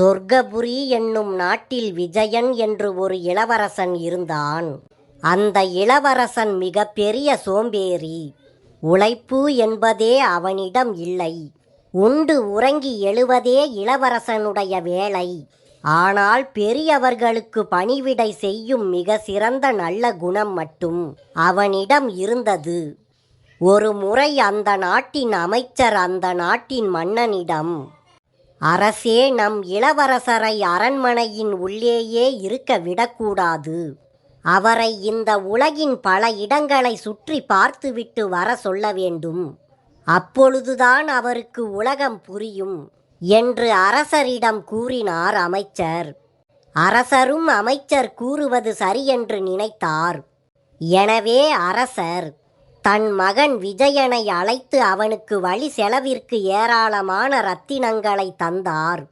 சொர்க்கபுரி என்னும் நாட்டில் விஜயன் என்று ஒரு இளவரசன் இருந்தான். அந்த இளவரசன் மிகப்பெரிய சோம்பேறி. உழைப்பு என்பதே அவனிடம் இல்லை. உண்டு உறங்கி எழுவதே இளவரசனுடைய வேலை. ஆனால் பெரியவர்களுக்கு பணிவிடை செய்யும் மிக சிறந்த நல்ல குணம் மட்டும் அவனிடம் இருந்தது. ஒரு முறை அந்த நாட்டின் அமைச்சர் அந்த நாட்டின் மன்னனிடம் அரசே நம் இளவரசரை அரண்மனையின் உள்ளேயே இருக்க விடக்கூடாது. அவரை இந்த உலகின் பல இடங்களை சுற்றி பார்த்துவிட்டு வர சொல்ல வேண்டும். அப்பொழுதுதான் அவருக்கு உலகம் புரியும் என்று அரசரிடம் கூறினார் அமைச்சர். அரசரும் அமைச்சர் கூறுவது சரியென்று நினைத்தார். எனவே அரசர் தன் மகன் விஜயனை அழைத்து அவனுக்கு வழி செலவிற்கு ஏராளமான ரத்தினங்களை தந்தார்.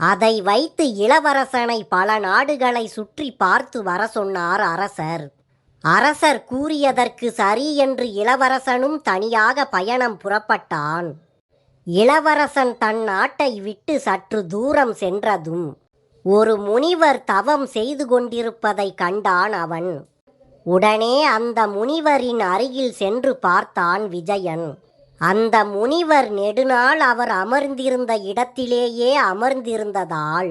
அதை வைத்து இளவரசனை பல நாடுகளை சுற்றி பார்த்து வர சொன்னார் அரசர். அரசர் கூறியதற்கு சரி என்று இளவரசனும் தனியாக பயணம் புறப்பட்டான். இளவரசன் தன் நாட்டை விட்டு சற்று தூரம் சென்றதும் ஒரு முனிவர் தவம் செய்து கொண்டிருப்பதை கண்டான் அவன். உடனே அந்த முனிவரின் அருகில் சென்று பார்த்தான் விஜயன். அந்த முனிவர் நெடுநாள் அவர் அமர்ந்திருந்த இடத்திலேயே அமர்ந்திருந்ததால்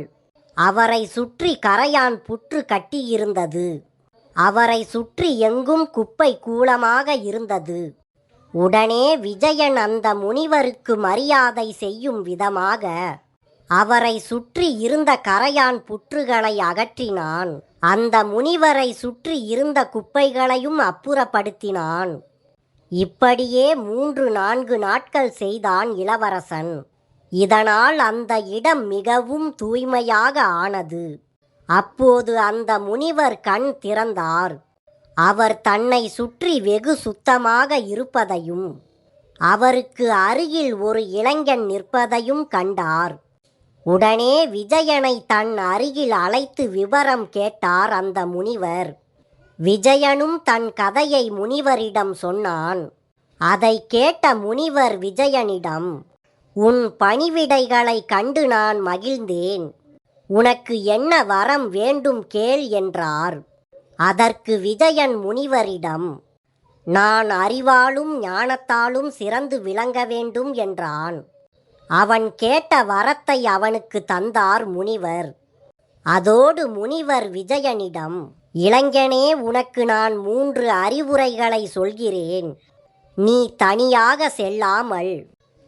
அவரை சுற்றி கரையான் புற்று கட்டியிருந்தது. அவரை சுற்றி எங்கும் குப்பை கூலமாக இருந்தது. உடனே விஜயன் அந்த முனிவருக்கு மரியாதை செய்யும் விதமாக அவரை சுற்றி இருந்த கரையான் புற்றுகளை அகற்றினான். அந்த முனிவரை சுற்றி இருந்த குப்பைகளையும் அப்புறப்படுத்தினான். இப்படியே மூன்று நான்கு நாட்கள் செய்தான் இளவரசன். இதனால் அந்த இடம் மிகவும் தூய்மையாக ஆனது. அப்போது அந்த முனிவர் கண் திறந்தார். அவர் தன்னை சுற்றி வெகு சுத்தமாக இருப்பதையும் அவருக்கு அருகில் ஒரு இளைஞன் நிற்பதையும் கண்டார். உடனே விஜயனை தன் அருகில் அழைத்து விவரம் கேட்டார் அந்த முனிவர். விஜயனும் தன் கதையை முனிவரிடம் சொன்னான். அதை கேட்ட முனிவர் விஜயனிடம் உன் பணிவிடைகளை கண்டு நான் மகிழ்ந்தேன். உனக்கு என்ன வரம் வேண்டும் கேள் என்றார். அதற்கு விஜயன் முனிவரிடம் நான் அறிவாலும் ஞானத்தாலும் சிறந்து விளங்க வேண்டும் என்றான். அவன் கேட்ட வரத்தை அவனுக்கு தந்தார் முனிவர். அதோடு முனிவர் விஜயனிடம் இளைஞனே உனக்கு நான் மூன்று அறிவுரைகளை சொல்கிறேன். நீ தனியாக செல்லாமல்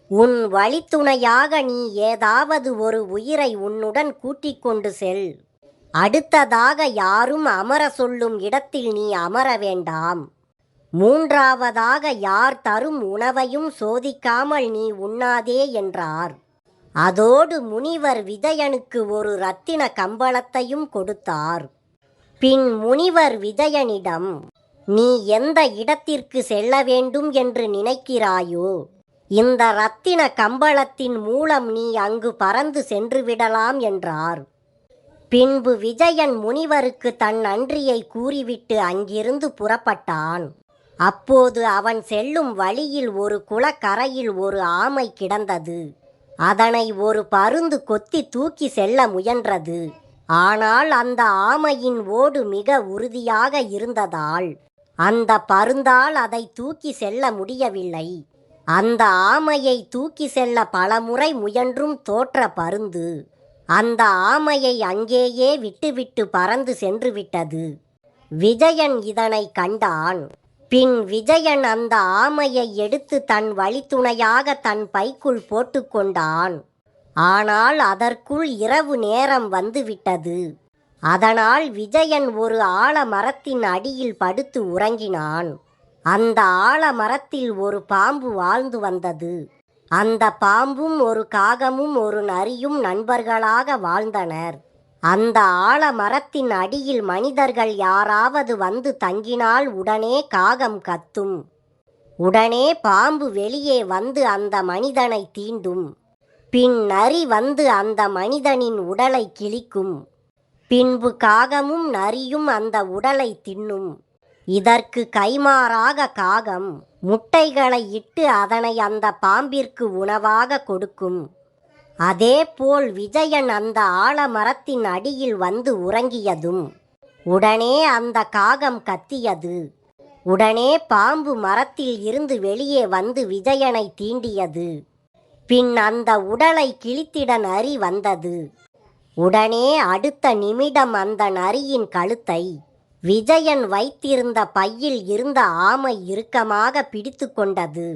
உன் வழித்துணையாக நீ ஏதாவது ஒரு உயிரை உன்னுடன் கூட்டிக் கொண்டு செல். அடுத்ததாக யாரும் அமர சொல்லும் இடத்தில் நீ அமர வேண்டாம். மூன்றாவதாக யார் தரும் உணவையும் சோதிக்காமல் நீ உண்ணாதே என்றார். அதோடு முனிவர் விஜயனுக்கு ஒரு ரத்தின கம்பளத்தையும் கொடுத்தார். பின் முனிவர் விஜயனிடம் நீ எந்த இடத்திற்கு செல்ல வேண்டும் என்று நினைக்கிறாயோ இந்த ரத்தின கம்பளத்தின் மூலம் நீ அங்கு பறந்து சென்று விடலாம் என்றார். பின்பு விஜயன் முனிவருக்கு தன் நன்றியை கூறிவிட்டு அங்கிருந்து புறப்பட்டான். அப்போது அவன் செல்லும் வழியில் ஒரு குளக்கரையில் ஒரு ஆமை கிடந்தது. அதனை ஒரு பருந்து கொத்தி தூக்கி செல்ல முயன்றது. ஆனால் அந்த ஆமையின் ஓடு மிக உறுதியாக இருந்ததால் அந்த பருந்தால் அதை தூக்கி செல்ல முடியவில்லை. அந்த ஆமையை தூக்கி செல்ல பலமுறை முயன்றும் தோற்ற பருந்து அந்த ஆமையை அங்கேயே விட்டுவிட்டு பறந்து சென்று விட்டது. விஜயன் இதனை கண்டான். பின் விஜயன் அந்த ஆமையை எடுத்து தன் வழித்துணையாக தன் பைக்குள் போட்டுக்கொண்டான் ஆனால் அதற்குள் இரவு நேரம் வந்துவிட்டது. அதனால் விஜயன் ஒரு ஆலமரத்தின் அடியில் படுத்து உறங்கினான். அந்த ஆலமரத்தில் ஒரு பாம்பு வாழ்ந்து வந்தது. அந்த பாம்பும் ஒரு காகமும் ஒரு நரியும் நண்பர்களாக வாழ்ந்தனர். அந்த ஆலமரத்தின் அடியில் மனிதர்கள் யாராவது வந்து தங்கினால் உடனே காகம் கத்தும். உடனே பாம்பு வெளியே வந்து அந்த மனிதனை தீண்டும். பின் நரி வந்து அந்த மனிதனின் உடலை கிழிக்கும். பின்பு காகமும் நரியும் அந்த உடலை தின்னும். இதற்கு கைமாறாக காகம் முட்டைகளை இட்டு அதனை அந்த பாம்பிற்கு உணவாக கொடுக்கும். அதேபோல் விஜயன் அந்த ஆலமரத்தின் அடியில் வந்து உறங்கியதும் உடனே அந்த காகம் கத்தியது. உடனே பாம்பு மரத்தில் இருந்து வெளியே வந்து விஜயனை தீண்டியது. பின் அந்த உடலை கிழித்திட நரி வந்தது. உடனே அடுத்த நிமிடம் அந்த நரியின் கழுத்தை விஜயன் வைத்திருந்த பையில் இருந்த ஆமை இறுக்கமாக பிடித்து கொண்டது.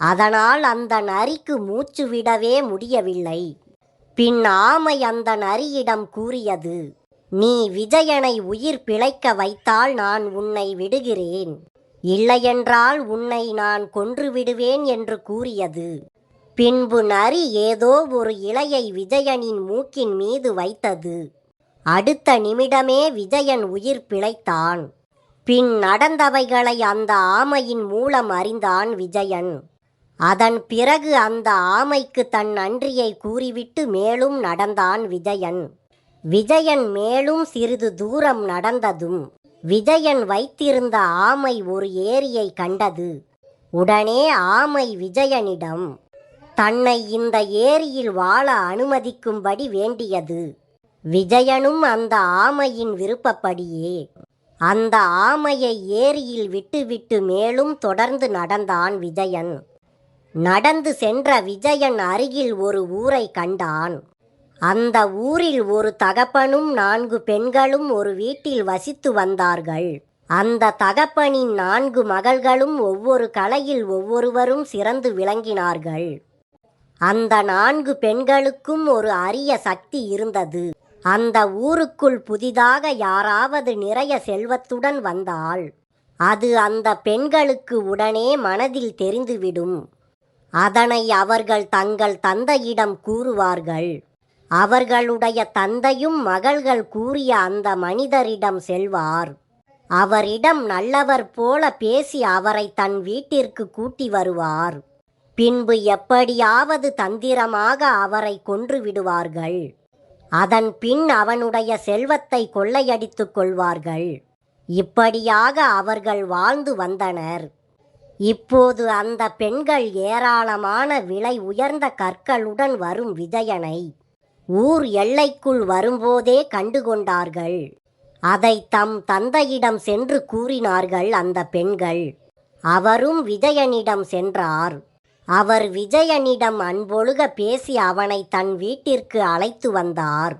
அதனால் அந்த நரிக்கு மூச்சு விடவே முடியவில்லை. பின் ஆமை அந்த நரியிடம் கூறியது நீ விஜயனை உயிர் பிழைக்க வைத்தால் நான் உன்னை விடுகிறேன். இல்லையென்றால் உன்னை நான் கொன்று விடுவேன் என்று கூறியது. பின்பு நரி ஏதோ ஒரு இலையை விஜயனின் மூக்கின் மீது வைத்தது. அடுத்த நிமிடமே விஜயன் உயிர் பிழைத்தான். பின் நடந்தவைகளை அந்த ஆமையின் மூலம் அறிந்தான் விஜயன். அதன் பிறகு அந்த ஆமைக்கு தன் நன்றியை கூறிவிட்டு மேலும் நடந்தான் விஜயன். விஜயன் மேலும் சிறிது தூரம் நடந்ததும் விஜயன் வைத்திருந்த ஆமை ஒரு ஏரியை கண்டது. உடனே ஆமை விஜயனிடம் தன்னை இந்த ஏரியில் வாழ அனுமதிக்கும்படி வேண்டியது. விஜயனும் அந்த ஆமையின் விருப்பப்படியே. அந்த ஆமையை ஏரியில் விட்டுவிட்டு மேலும் தொடர்ந்து நடந்தான் விஜயன். நடந்து சென்ற விஜயன் அருகில் ஒரு ஊரை கண்டான். அந்த ஊரில் ஒரு தகப்பனும் நான்கு பெண்களும் ஒரு வீட்டில் வசித்து வந்தார்கள். அந்த தகப்பனின் நான்கு மகள்களும் ஒவ்வொரு கலையில் ஒவ்வொருவரும் சிறந்து விளங்கினார்கள். அந்த நான்கு பெண்களுக்கும் ஒரு அரிய சக்தி இருந்தது. அந்த ஊருக்குள் புதிதாக யாராவது நிறைய செல்வத்துடன் வந்தால் அது அந்த பெண்களுக்கு உடனே மனதில் தெரிந்துவிடும். அதனை அவர்கள் தங்கள் தந்தையிடம் கூறுவார்கள். அவர்களுடைய தந்தையும் மகள்கள் கூறிய அந்த மனிதரிடம் செல்வார். அவரிடம் நல்லவர் போல பேசி அவரை தன் வீட்டிற்கு கூட்டி வருவார். பின்பு எப்படியாவது தந்திரமாக அவரை கொன்று விடுவார்கள். அதன் பின் அவனுடைய செல்வத்தை கொள்ளையடித்துக் கொள்வார்கள். இப்படியாக அவர்கள் வாழ்ந்து வந்தனர். இப்போது அந்த பெண்கள் ஏராளமான விலை உயர்ந்த கற்களுடன் வரும் விஜயனை ஊர் எல்லைக்குள் வரும்போதே கண்டுகொண்டார்கள். அதை தம் தந்தையிடம் சென்று கூறினார்கள் அந்த பெண்கள். அவரும் விஜயனிடம் சென்றார். அவர் விஜயனிடம் அன்பொழுக பேசி அவனை தன் வீட்டிற்கு அழைத்து வந்தார்.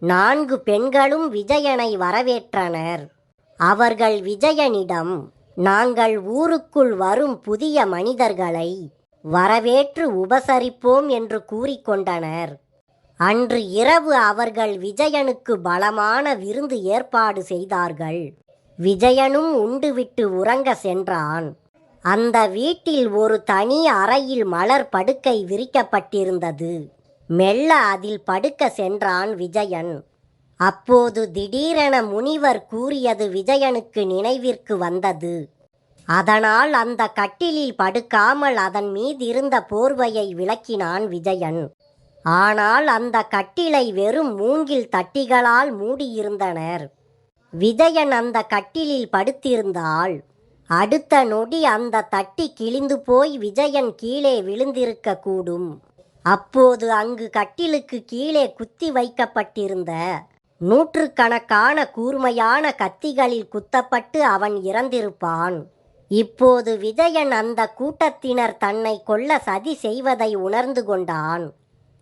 நான்கு பெண்களும் விஜயனை வரவேற்றனர். அவர்கள் விஜயனிடம் நாங்கள் ஊருக்குள் வரும் புதிய மனிதர்களை வரவேற்று உபசரிப்போம் என்று கூறிக்கொண்டனர். அன்று இரவு அவர்கள் விஜயனுக்கு பலமான விருந்து ஏற்பாடு செய்தார்கள். விஜயனும் உண்டுவிட்டு உறங்க சென்றான். அந்த வீட்டில் ஒரு தனி அறையில் மலர் படுக்கை விரிக்கப்பட்டிருந்தது. மெல்ல அதில் படுக்க சென்றான் விஜயன். அப்போது திடீரென முனிவர் கூறியது விஜயனுக்கு நினைவிற்கு வந்தது. அதனால் அந்த கட்டிலில் படுக்காமல் அதன் மீதிருந்த போர்வையை விளக்கினான் விஜயன். ஆனால் அந்த கட்டிலை வெறும் மூங்கில் தட்டிகளால் மூடியிருந்தனர். விஜயன் அந்த கட்டிலில் படுத்திருந்தால் அடுத்த நொடி அந்த தட்டி கிழிந்து போய் விஜயன் கீழே விழுந்திருக்க கூடும். அப்போது அங்கு கட்டிலுக்கு கீழே குத்தி வைக்கப்பட்டிருந்த நூற்றுக்கணக்கான கூர்மையான கத்திகளில் குத்தப்பட்டு அவன் இறந்திருப்பான். இப்போது விஜயன் அந்த கூட்டத்தினர் தன்னை கொல்ல சதி செய்வதை உணர்ந்து கொண்டான்.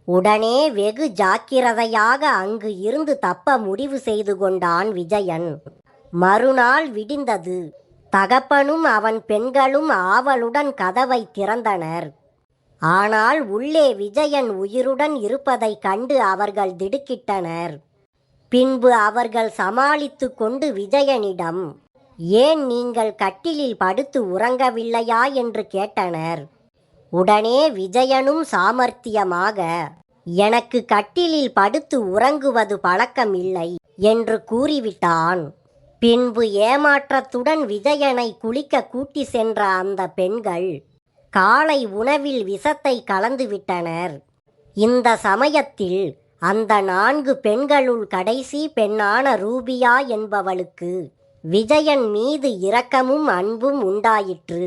உடனே வெகு ஜாக்கிரதையாக அங்கு இருந்து தப்ப முடிவு செய்து கொண்டான் விஜயன். மறுநாள் விடிந்தது. தகப்பனும் அவன் பெண்களும் ஆவலுடன் கதவை திறந்தனர். ஆனால் உள்ளே விஜயன் உயிருடன் இருப்பதைக் கண்டு அவர்கள் திடுக்கிட்டனர். பின்பு அவர்கள் சமாளித்து கொண்டு விஜயனிடம் ஏன் நீங்கள் கட்டிலில் படுத்து உறங்கவில்லையா? என்று கேட்டனர். உடனே விஜயனும் சாமர்த்தியமாக எனக்கு கட்டிலில் படுத்து உறங்குவது பழக்கம் இல்லை என்று கூறிவிட்டான். பின்பு ஏமாற்றத்துடன் விஜயனை குளிக்க கூட்டி சென்ற அந்த பெண்கள் காலை உணவில் விஷத்தை கலந்துவிட்டனர். இந்த சமயத்தில் அந்த நான்கு பெண்களுள் கடைசி பெண்ணான ரூபியா என்பவளுக்கு விஜயன் மீது இரக்கமும் அன்பும் உண்டாயிற்று.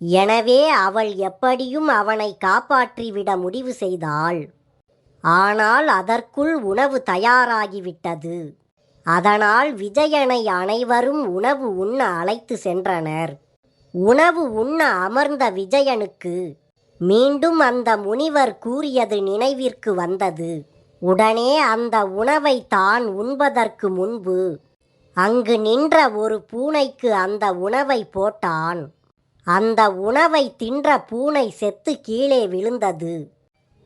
எனவே அவள் எப்படியும் அவனை காப்பாற்றிவிட முடிவு செய்தாள். ஆனால் அதற்குள் உணவு தயாராகிவிட்டது. அதனால் விஜயனை அனைவரும் உணவு உண்ண அழைத்து சென்றனர். உணவு உண்ண அமர்ந்த விஜயனுக்கு மீண்டும் அந்த முனிவர் கூறியது நினைவிற்கு வந்தது. உடனே அந்த உணவை தான் உண்பதற்கு முன்பு அங்கு நின்ற ஒரு பூனைக்கு அந்த உணவை போட்டான். அந்த உணவை தின்ற பூனை செத்து கீழே விழுந்தது.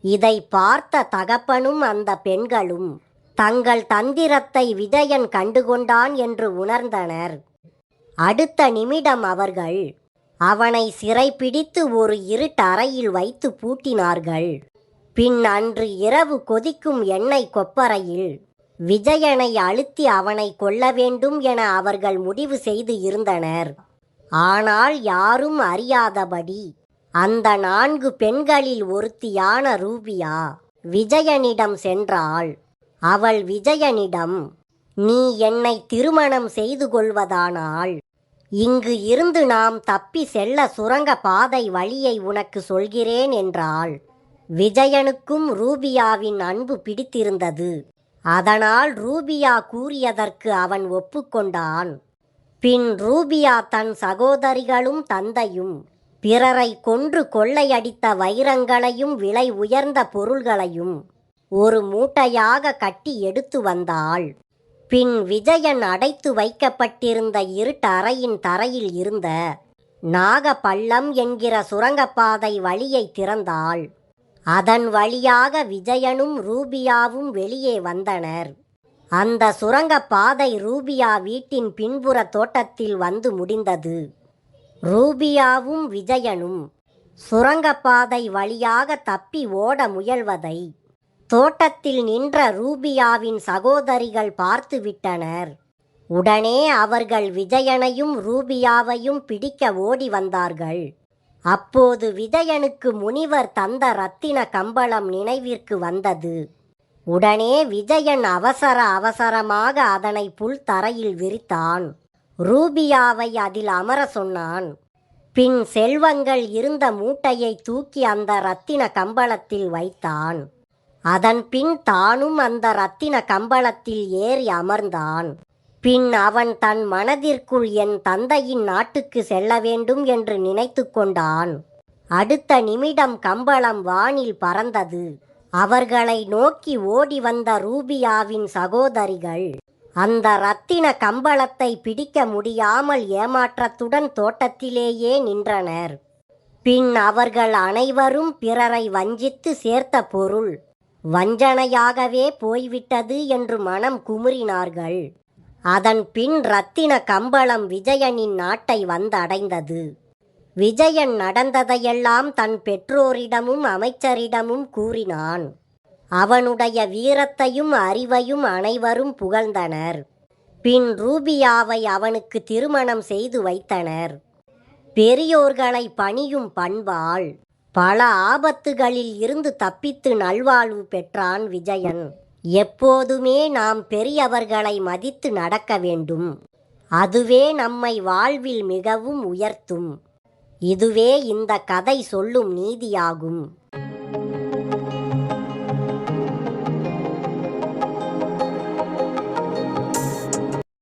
இதை பார்த்த தகப்பனும் அந்த பெண்களும் தங்கள் தந்திரத்தை விஜயன் கண்டுகொண்டான் என்று உணர்ந்தனர். அடுத்த நிமிடம் அவர்கள் அவனை சிறைப்பிடித்து ஒரு இருட்டறையில் வைத்து பூட்டினார்கள். பின் அன்று இரவு கொதிக்கும் எண்ணெய் கொப்பரையில் விஜயனை அழுத்தி அவனை கொல்ல வேண்டும் என அவர்கள் முடிவு செய்து இருந்தனர். ஆனால் யாரும் அறியாதபடி அந்த நான்கு பெண்களில் ஒருத்தியான ரூபியா விஜயனிடம் சென்றாள். அவள் விஜயனிடம் நீ என்னை திருமணம் செய்து கொள்வதானால் இங்கு இருந்து நாம் தப்பி செல்ல சுரங்க பாதை வழியை உனக்கு சொல்கிறேன் என்றாள். விஜயனுக்கும் ரூபியாவின் அன்பு பிடித்திருந்தது. அதனால் ரூபியா கூறியதற்கு அவன் ஒப்புக்கொண்டான். பின் ரூபியா தன் சகோதரிகளும் தந்தையும் பிறரை கொன்று கொள்ளையடித்த வைரங்களையும் விலை உயர்ந்த பொருள்களையும் ஒரு மூட்டையாக கட்டி எடுத்து வந்தாள். பின் விஜயன் அடைத்து வைக்கப்பட்டிருந்த இருட்டறையின் தரையில் இருந்த நாகப்பள்ளம் என்கிற சுரங்கப்பாதை வழியை திறந்தாள். அதன் வழியாக விஜயனும் ரூபியாவும் வெளியே வந்தனர். அந்த சுரங்கப்பாதை ரூபியா வீட்டின் பின்புற தோட்டத்தில் வந்து முடிந்தது. ரூபியாவும் விஜயனும் சுரங்கப்பாதை வழியாக தப்பி ஓட முயல்வதை தோட்டத்தில் நின்ற ரூபியாவின் சகோதரிகள் பார்த்துவிட்டனர் உடனே அவர்கள் விஜயனையும் ரூபியாவையும் பிடிக்க ஓடி வந்தார்கள். அப்போது விஜயனுக்கு முனிவர் தந்த ரத்தின கம்பளம் நினைவிற்கு வந்தது. உடனே விஜயன் அவசர அவசரமாக அதனை புல் தரையில் விரித்தான். ரூபியாவை அதில் அமர சொன்னான். பின் செல்வங்கள் இருந்த மூட்டையை தூக்கி அந்த ரத்தின கம்பளத்தில் வைத்தான். அதன் பின் தானும் அந்த ரத்தின கம்பளத்தில் ஏறி அமர்ந்தான். பின் அவன் தன் மனதிற்குள் என் தந்தையின் நாட்டுக்கு செல்ல வேண்டும் என்று நினைத்து கொண்டான். அடுத்த நிமிடம் கம்பளம் வானில் பறந்தது. அவர்களை நோக்கி ஓடி வந்த ரூபியாவின் சகோதரிகள் அந்த ரத்தின கம்பளத்தை பிடிக்க முடியாமல் ஏமாற்றத்துடன் தோட்டத்திலேயே நின்றனர். பின் அவர்கள் அனைவரும் பிறரை வஞ்சித்து சேர்த்த பொருள் வஞ்சனையாகவே போய்விட்டது என்று மனம் குமுறினார்கள். அதன் பின் ரத்தின கம்பளம் விஜயனின் நாட்டை வந்தடைந்தது. விஜயன் நடந்ததையெல்லாம் தன் பெற்றோரிடமும் அமைச்சரிடமும் கூறினான். அவனுடைய வீரத்தையும் அறிவையும் அனைவரும் புகழ்ந்தனர். பின் ரூபியாவை அவனுக்கு திருமணம் செய்து வைத்தனர். பெரியோர்களை பணியும் பண்பால் பல ஆபத்துகளில் இருந்து தப்பித்து நல்வாழ்வு பெற்றான் விஜயன். எப்போதுமே நாம் பெரியவர்களை மதித்து நடக்க வேண்டும். அதுவே நம்மை வாழ்வில் மிகவும் உயர்த்தும். இதுவே இந்த கதை சொல்லும் நீதியாகும்.